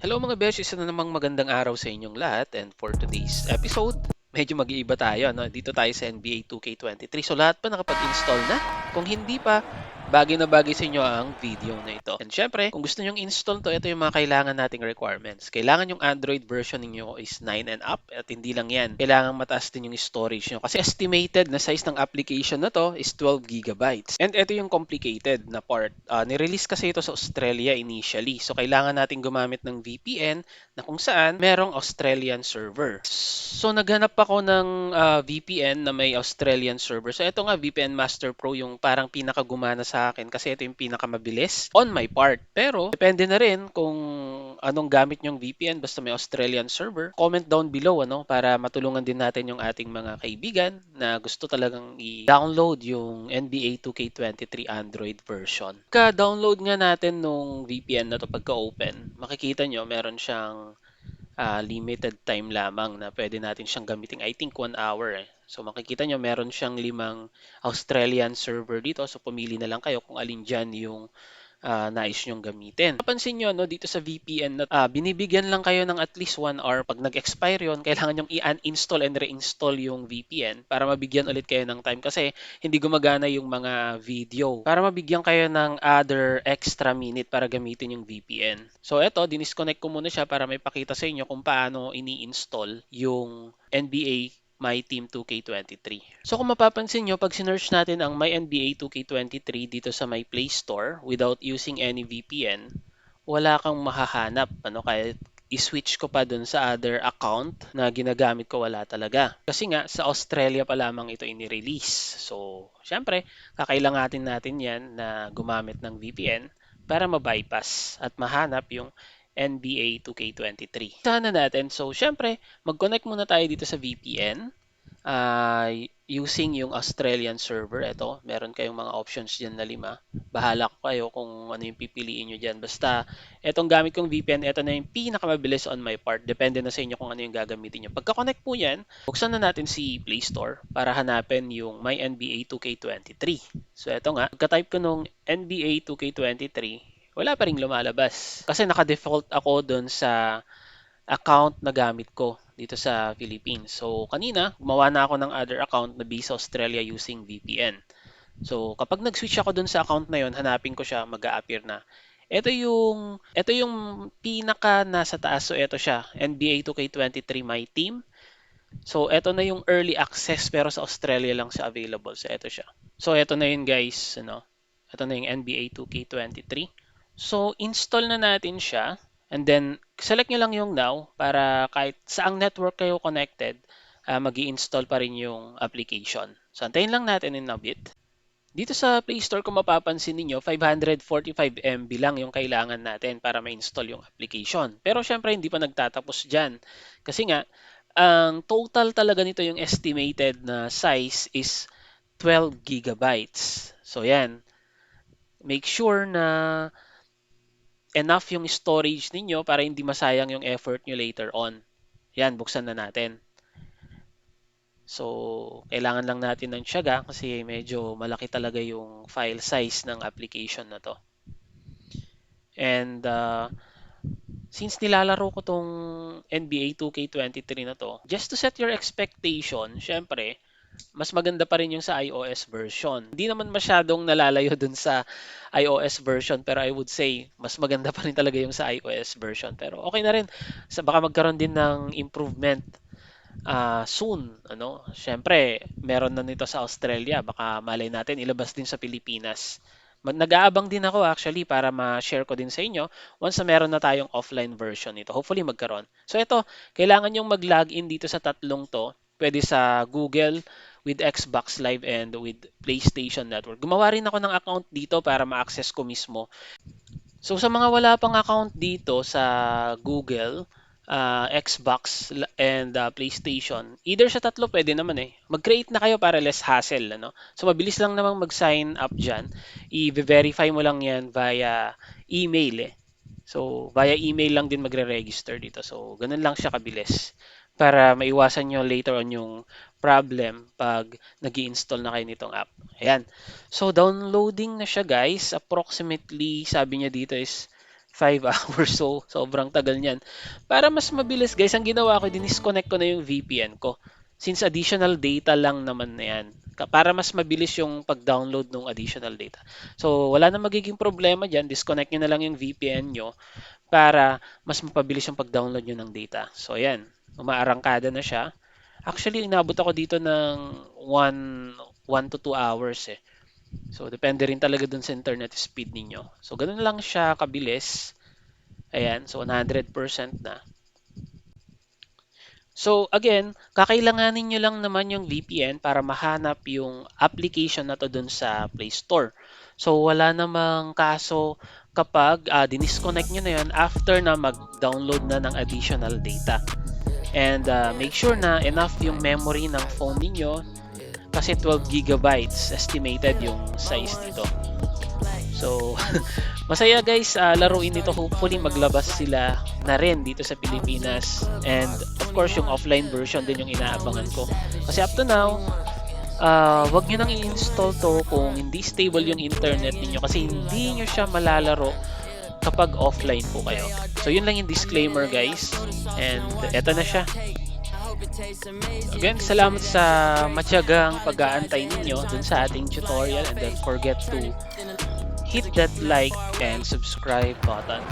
Hello mga besh, isa na namang magandang araw sa inyong lahat and for today's episode, medyo mag-iiba tayo. No? Dito tayo sa NBA 2K23. So lahat pa nakapag-install na? Kung hindi pa, bagay na bagay sa inyo ang video na ito. And syempre, kung gusto nyong install to, ito yung mga kailangan nating requirements. Kailangan yung Android version ninyo is 9 and up at hindi lang yan. Kailangan mataas din yung storage nyo kasi estimated na size ng application na to is 12 gigabytes. And ito yung complicated na part. Uh, nirelease kasi ito sa Australia initially. So kailangan natin gumamit ng VPN na kung saan merong Australian server. So naghanap ako ng uh, VPN na may Australian server. So ito nga VPN Master Pro yung parang pinakagumana sa akin kasi ito yung pinakamabilis on my part. Pero depende na rin kung anong gamit nyong VPN basta may Australian server. Comment down below ano para matulungan din natin yung ating mga kaibigan na gusto talagang i-download yung NBA 2K23 Android version. Ka-download nga natin nung VPN na to pagka-open, makikita nyo meron siyang uh, limited time lamang na pwede natin siyang gamitin. I think one hour eh. So makikita nyo meron siyang limang Australian server dito. So pumili na lang kayo kung alin dyan yung uh, nais nyong gamitin. Napansin nyo, no, dito sa VPN, na, uh, binibigyan lang kayo ng at least 1 hour. Pag nag-expire yon kailangan nyong i-uninstall and reinstall yung VPN para mabigyan ulit kayo ng time kasi hindi gumagana yung mga video. Para mabigyan kayo ng other extra minute para gamitin yung VPN. So eto, dinisconnect ko muna siya para may pakita sa inyo kung paano ini-install yung NBA My Team 2K23. So kung mapapansin nyo, pag sinearch natin ang My NBA 2K23 dito sa My Play Store without using any VPN, wala kang mahahanap. Ano, kahit i-switch ko pa dun sa other account na ginagamit ko, wala talaga. Kasi nga, sa Australia pa lamang ito ini-release. So, syempre, kakailangatin natin yan na gumamit ng VPN para ma-bypass at mahanap yung NBA 2K23. Sana natin. So, syempre, mag-connect muna tayo dito sa VPN uh, using yung Australian server. Ito, meron kayong mga options dyan na lima. Bahala ko kayo kung ano yung pipiliin nyo dyan. Basta, itong gamit kong VPN, ito na yung pinakamabilis on my part. Depende na sa inyo kung ano yung gagamitin nyo. Pagka-connect po yan, buksan na natin si Play Store para hanapin yung My NBA 2K23. So, ito nga. Pagka-type ko nung NBA 2K23, wala pa rin lumalabas. Kasi naka-default ako doon sa account na gamit ko dito sa Philippines. So, kanina, gumawa na ako ng other account na Visa Australia using VPN. So, kapag nag-switch ako doon sa account na yon, hanapin ko siya, mag appear na. Ito yung ito yung pinaka nasa taas. So, ito siya, NBA 2K23 My Team. So, ito na yung early access pero sa Australia lang siya available. So, ito siya. So, ito na yun guys. Ano? Ito na yung NBA 2K23. So, install na natin siya. And then, select nyo lang yung now para kahit saang network kayo connected, uh, ah, mag install pa rin yung application. So, antayin lang natin in a bit. Dito sa Play Store, kung mapapansin niyo 545 MB lang yung kailangan natin para ma-install yung application. Pero syempre, hindi pa nagtatapos dyan. Kasi nga, ang total talaga nito yung estimated na size is 12 gigabytes. So, yan. Make sure na enough yung storage ninyo para hindi masayang yung effort nyo later on. Yan, buksan na natin. So, kailangan lang natin ng tiyaga kasi medyo malaki talaga yung file size ng application na to. And uh, since nilalaro ko tong NBA 2K23 na to, just to set your expectation, syempre, mas maganda pa rin yung sa iOS version. Hindi naman masyadong nalalayo dun sa iOS version pero I would say mas maganda pa rin talaga yung sa iOS version. Pero okay na rin. Sa baka magkaroon din ng improvement uh, soon. Ano? Siyempre, meron na nito sa Australia. Baka malay natin ilabas din sa Pilipinas. Nag-aabang din ako actually para ma-share ko din sa inyo once na meron na tayong offline version nito. Hopefully magkaroon. So ito, kailangan yung mag-login dito sa tatlong to. Pwede sa Google, with Xbox Live and with PlayStation Network. Gumawa rin ako ng account dito para ma-access ko mismo. So sa mga wala pang account dito sa Google, uh, Xbox and uh, PlayStation, either sa tatlo pwede naman eh. Mag-create na kayo para less hassle. Ano? So mabilis lang namang mag-sign up dyan. I-verify mo lang yan via email eh. So via email lang din magre-register dito. So ganun lang siya kabilis para maiwasan nyo later on yung problem pag nag install na kayo nitong app. Ayan. So, downloading na siya guys. Approximately, sabi niya dito is 5 hours. So, sobrang tagal niyan. Para mas mabilis guys, ang ginawa ko, dinisconnect ko na yung VPN ko. Since additional data lang naman na yan. Para mas mabilis yung pag-download ng additional data. So, wala na magiging problema dyan. Disconnect nyo na lang yung VPN nyo para mas mapabilis yung pag-download nyo ng data. So, ayan. Umaarangkada na siya. Actually, inabot ako dito ng 1, 1 to 2 hours eh. So, depende rin talaga dun sa internet speed ninyo. So, ganun lang siya kabilis. Ayan, so 100% na. So, again, kakailanganin nyo lang naman yung VPN para mahanap yung application na to dun sa Play Store. So, wala namang kaso kapag ah, dinisconnect nyo na yun after na mag-download na ng additional data. And ah, make sure na enough yung memory ng phone ninyo kasi 12 gigabytes estimated yung size nito. So, masaya guys, ah, laruin nito. Hopefully maglabas sila na rin dito sa Pilipinas. And of course, yung offline version din yung inaabangan ko. Kasi up to now, ah, wag nyo nang i-install to kung hindi stable yung internet ninyo kasi hindi nyo siya malalaro kapag offline po kayo. So, yun lang yung disclaimer guys. And eto na siya. Again, salamat sa matyagang pag-aantay ninyo dun sa ating tutorial and don't forget to hit that like and subscribe button.